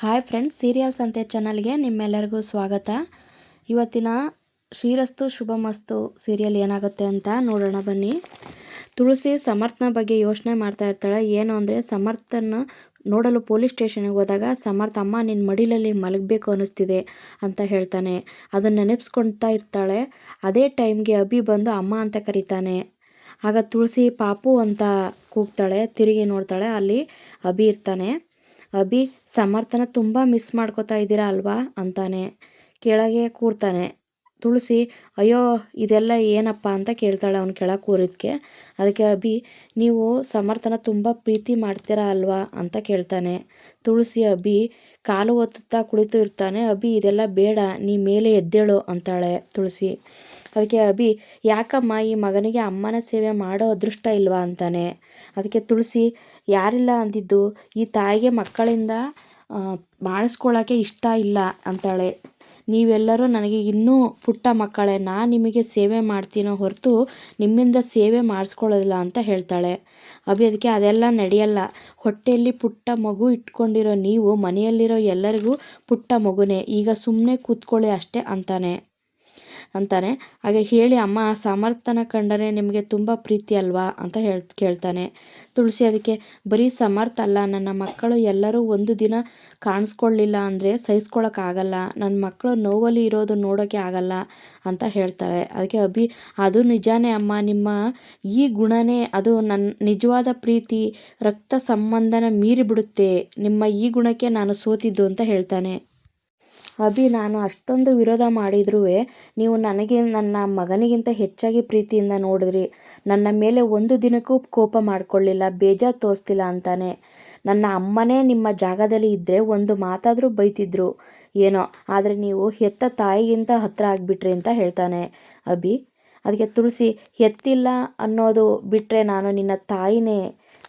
Hi friends serials ಅಂತೆ ಚಾನಲ್ಗೆ ನಿಮ್ಮೆಲ್ಲರಿಗೂ ಸ್ವಾಗತ. ಇವತ್ತಿನ ಶ್ರೀರಸ್ತು, ಶುಭಮಸ್ತು ಸೀರಿಯಲ್ ಏನಾಗುತ್ತೆ ಅಂತ ನೋಡೋಣ ಬನ್ನಿ. ತುಳಸಿ ಸಮರ್ಥನ ಬಗ್ಗೆ ಯೋಚನೆ ಮಾಡ್ತಾ ಇರ್ತಾಳೆ. ಏನು ಅಂದರೆ, ಸಮರ್ಥನ ನೋಡಲು ಪೊಲೀಸ್ ಸ್ಟೇಷನ್ಗೆ ಹೋದಾಗ ಸಮರ್ಥ, ಅಮ್ಮ ನಿನ್ನ ಮಡಿಲಲ್ಲಿ ಮಲಗಬೇಕು ಅನ್ನಿಸ್ತಿದೆ ಅಂತ ಹೇಳ್ತಾನೆ. ಅದನ್ನು ನೆನಪಿಸ್ಕೊಳ್ತಾ ಇರ್ತಾಳೆ. ಅದೇ ಟೈಮ್ಗೆ ಅಭಿ ಬಂದು ಅಮ್ಮ ಅಂತ ಕರೀತಾನೆ. ಆಗ ತುಳಸಿ ಪಾಪು ಅಂತ ಕೂಗ್ತಾಳೆ, ತಿರುಗಿ ನೋಡ್ತಾಳೆ. ಅಲ್ಲಿ ಅಭಿ ಇರ್ತಾನೆ. ಅಭಿ, ಸಮರ್ಥನ ತುಂಬ ಮಿಸ್ ಮಾಡ್ಕೋತಾ ಇದ್ದೀರಾ ಅಲ್ವಾ? ಅಂತಾನೆ. ಕೆಳಗೆ ಕೂರ್ತಾನೆ. ತುಳಸಿ, ಅಯ್ಯೋ, ಇದೆಲ್ಲ ಏನಪ್ಪ ಅಂತ ಕೇಳ್ತಾಳೆ ಅವ್ನು ಕೆಳಗೆ ಕೂರಿದ್ಕೆ. ಅದಕ್ಕೆ ಅಭಿ, ನೀವು ಸಮರ್ಥನ ತುಂಬ ಪ್ರೀತಿ ಮಾಡ್ತೀರಾ ಅಲ್ವಾ? ಅಂತ ಕೇಳ್ತಾನೆ. ತುಳಸಿ ಅಭಿ, ಕಾಲು ಒತ್ತುತ್ತಾ ಕುಳಿತು ಇರ್ತಾನೆ. ಅಭಿ, ಇದೆಲ್ಲ ಬೇಡ, ನೀ ಮೇಲೆ ಎದ್ದೇಳು, ಅಂತಾಳೆ ತುಳಸಿ. ಅದಕ್ಕೆ ಅಭಿ, ಯಾಕಮ್ಮ, ಈ ಮಗನಿಗೆ ಅಮ್ಮನ ಸೇವೆ ಮಾಡೋ ಅದೃಷ್ಟ ಇಲ್ವಾ? ಅಂತಾನೆ. ಅದಕ್ಕೆ ತುಳಸಿ, ಯಾರಿಲ್ಲ ಅಂದಿದ್ದು, ಈ ತಾಯಿಗೆ ಮಕ್ಕಳಿಂದ ಮಾಡಿಸ್ಕೊಳ್ಳೋಕ್ಕೆ ಇಷ್ಟ ಇಲ್ಲ, ಅಂತಾಳೆ. ನೀವೆಲ್ಲರೂ ನನಗೆ ಇನ್ನೂ ಪುಟ್ಟ ಮಕ್ಕಳೇ, ನಾನು ನಿಮಗೆ ಸೇವೆ ಮಾಡ್ತೀನೋ ಹೊರತು ನಿಮ್ಮಿಂದ ಸೇವೆ ಮಾಡಿಸ್ಕೊಳ್ಳೋದಿಲ್ಲ, ಅಂತ ಹೇಳ್ತಾಳೆ. ಅಭಿ ಅದಕ್ಕೆ, ಅದೆಲ್ಲ ನಡೆಯಲ್ಲ. ಹೊಟ್ಟೆಯಲ್ಲಿ ಪುಟ್ಟ ಮಗು ಇಟ್ಕೊಂಡಿರೋ ನೀವು ಮನೆಯಲ್ಲಿರೋ ಎಲ್ಲರಿಗೂ ಪುಟ್ಟ ಮಗುನೇ, ಈಗ ಸುಮ್ಮನೆ ಕೂತ್ಕೊಳ್ಳಿ ಅಷ್ಟೇ, ಅಂತಾನೆ. ಅಂತಾನೆ. ಹಾಗೆ ಹೇಳಿ, ಅಮ್ಮ ಸಮರ್ಥನ ಕಂಡರೆ ನಿಮಗೆ ತುಂಬ ಪ್ರೀತಿ ಅಲ್ವಾ? ಅಂತ ಹೇಳ್, ಕೇಳ್ತಾನೆ. ತುಳಸಿ ಅದಕ್ಕೆ, ಬರೀ ಸಮರ್ಥ ಅಲ್ಲ, ನನ್ನ ಮಕ್ಕಳು ಎಲ್ಲರೂ ಒಂದು ದಿನ ಕಾಣಿಸ್ಕೊಳ್ಳಿಲ್ಲ ಅಂದರೆ ಸಹಿಸ್ಕೊಳಕ್ಕಾಗಲ್ಲ. ನನ್ನ ಮಕ್ಕಳು ನೋವಲ್ಲಿ ಇರೋದು ನೋಡೋಕ್ಕೆ ಆಗಲ್ಲ, ಅಂತ ಹೇಳ್ತಾಳೆ ಅದಕ್ಕೆ ಅಭಿ, ಅದು ನಿಜಾನೇ ಅಮ್ಮ, ನಿಮ್ಮ ಈ ಗುಣನೇ. ಅದು ನನ್ನ ನಿಜವಾದ ಪ್ರೀತಿ, ರಕ್ತ ಸಂಬಂಧನ ಮೀರಿಬಿಡುತ್ತೆ. ನಿಮ್ಮ ಈ ಗುಣಕ್ಕೆ ನಾನು ಸೋತಿದ್ದು, ಅಂತ ಹೇಳ್ತಾನೆ. ಅಭಿ, ನಾನು ಅಷ್ಟೊಂದು ವಿರೋಧ ಮಾಡಿದ್ರೂ ನೀವು ನನಗೆ, ನನ್ನ ಮಗನಿಗಿಂತ ಹೆಚ್ಚಾಗಿ ಪ್ರೀತಿಯಿಂದ ನೋಡಿದ್ರಿ. ನನ್ನ ಮೇಲೆ ಒಂದು ದಿನಕ್ಕೂ ಕೋಪ ಮಾಡಿಕೊಳ್ಳಿಲ್ಲ, ಬೇಜಾರು ತೋರಿಸ್ತಿಲ್ಲ ಅಂತಾನೆ. ನನ್ನ ಅಮ್ಮನೇ ನಿಮ್ಮ ಜಾಗದಲ್ಲಿ ಇದ್ದರೆ ಒಂದು ಮಾತಾದರೂ ಬೈತಿದ್ರು. ಏನೋ, ಆದರೆ ನೀವು ಹೆತ್ತ ತಾಯಿಗಿಂತ ಹತ್ತಿರ ಆಗಿಬಿಟ್ರಿ ಅಂತ ಹೇಳ್ತಾನೆ ಅಭಿ. ಅದಕ್ಕೆ ತುಳಸಿ, ಹೆತ್ತಿಲ್ಲ ಅನ್ನೋದು ಬಿಟ್ಟರೆ ನಾನು ನಿನ್ನ ತಾಯಿನೇ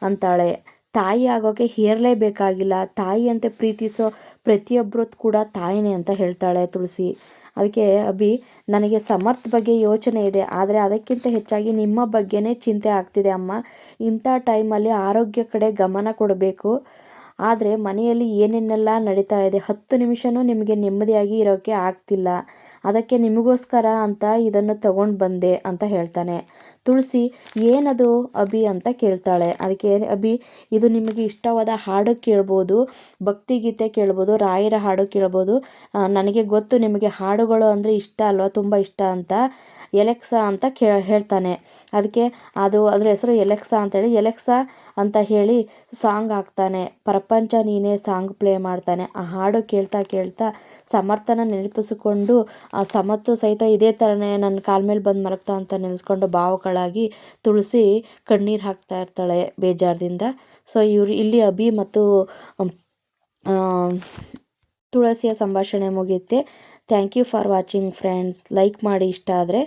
ಅಂತಾಳೆ. ತಾಯಿ ಆಗೋಕ್ಕೆ ಹೇರಲೇಬೇಕಾಗಿಲ್ಲ. ಅಂತ ಪ್ರೀತಿಸೋ ಪ್ರತಿಯೊಬ್ಬರು ಕೂಡ ತಾಯಿನೇ ಅಂತ ಹೇಳ್ತಾಳೆ ತುಳಸಿ. ಅದಕ್ಕೆ ಅಭಿ, ನನಗೆ ಸಮರ್ಥ ಬಗ್ಗೆ ಯೋಚನೆ ಇದೆ. ಆದರೆ ಅದಕ್ಕಿಂತ ಹೆಚ್ಚಾಗಿ ನಿಮ್ಮ ಬಗ್ಗೆನೇ ಚಿಂತೆ ಆಗ್ತಿದೆ ಅಮ್ಮ. ಇಂಥ ಟೈಮಲ್ಲಿ ಆರೋಗ್ಯ ಕಡೆ ಗಮನ ಕೊಡಬೇಕು. ಆದರೆ ಮನೆಯಲ್ಲಿ ಏನೇನೆಲ್ಲ ನಡೀತಾ ಇದೆ ಹತ್ತು ನಿಮಿಷವೂ ನಿಮಗೆ ನೆಮ್ಮದಿಯಾಗಿ ಇರೋಕ್ಕೆ ಆಗ್ತಿಲ್ಲ. ಅದಕ್ಕೆ ನಿಮಗೋಸ್ಕರ ಅಂತ ಇದನ್ನು ತಗೊಂಡು ಬಂದೆ ಅಂತ ಹೇಳ್ತಾನೆ. ತುಳಸಿ, ಏನದು ಅಭಿ? ಅಂತ ಕೇಳ್ತಾಳೆ. ಅದಕ್ಕೆ, ಅಭಿ, ಇದು ನಿಮಗೆ ಇಷ್ಟವಾದ ಹಾಡು ಕೇಳ್ಬೋದು, ಭಕ್ತಿಗೀತೆ ಕೇಳ್ಬೋದು, ರಾಯರ ಹಾಡು ಕೇಳ್ಬೋದು. ನನಗೆ ಗೊತ್ತು ನಿಮಗೆ ಹಾಡುಗಳು ಅಂದರೆ ಇಷ್ಟ ಅಲ್ವಾ, ತುಂಬ ಇಷ್ಟ ಅಂತ. ಎಲೆಕ್ಸಾ ಅಂತ ಕೇ, ಹೇಳ್ತಾನೆ. ಅದಕ್ಕೆ, ಅದು ಅದರ ಹೆಸರು ಎಲೆಕ್ಸಾ ಅಂತೇಳಿ. ಎಲೆಕ್ಸಾ ಅಂತ ಹೇಳಿ ಸಾಂಗ್ ಹಾಕ್ತಾನೆ. ಪ್ರಪಂಚ ನೀನೇ ಸಾಂಗ್ ಪ್ಲೇ ಮಾಡ್ತಾನೆ. ಆ ಹಾಡು ಕೇಳ್ತಾ ಕೇಳ್ತಾ ಸಮರ್ಥನ ನೆನಪಿಸಿಕೊಂಡು, ಆ ಸಮತ್ತು ಸಹಿತ ಇದೇ ಥರನೇ ನನ್ನ ಕಾಲ ಮೇಲೆ ಬಂದು ಮಲಗ್ತಾ ಅಂತ ನೆನೆಸ್ಕೊಂಡು ಭಾವಗಳಾಗಿ ತುಳಸಿ ಕಣ್ಣೀರು ಹಾಕ್ತಾ ಇರ್ತಾಳೆ ಬೇಜಾರದಿಂದ. ಸೊ ಇವರು ಇಲ್ಲಿ ಅಭಿ ಮತ್ತು ತುಳಸಿಯ ಸಂಭಾಷಣೆ ಮುಗಿಯುತ್ತೆ. Thank you for watching friends like ಮಾಡಿ ಇಷ್ಟ ಆದರೆ.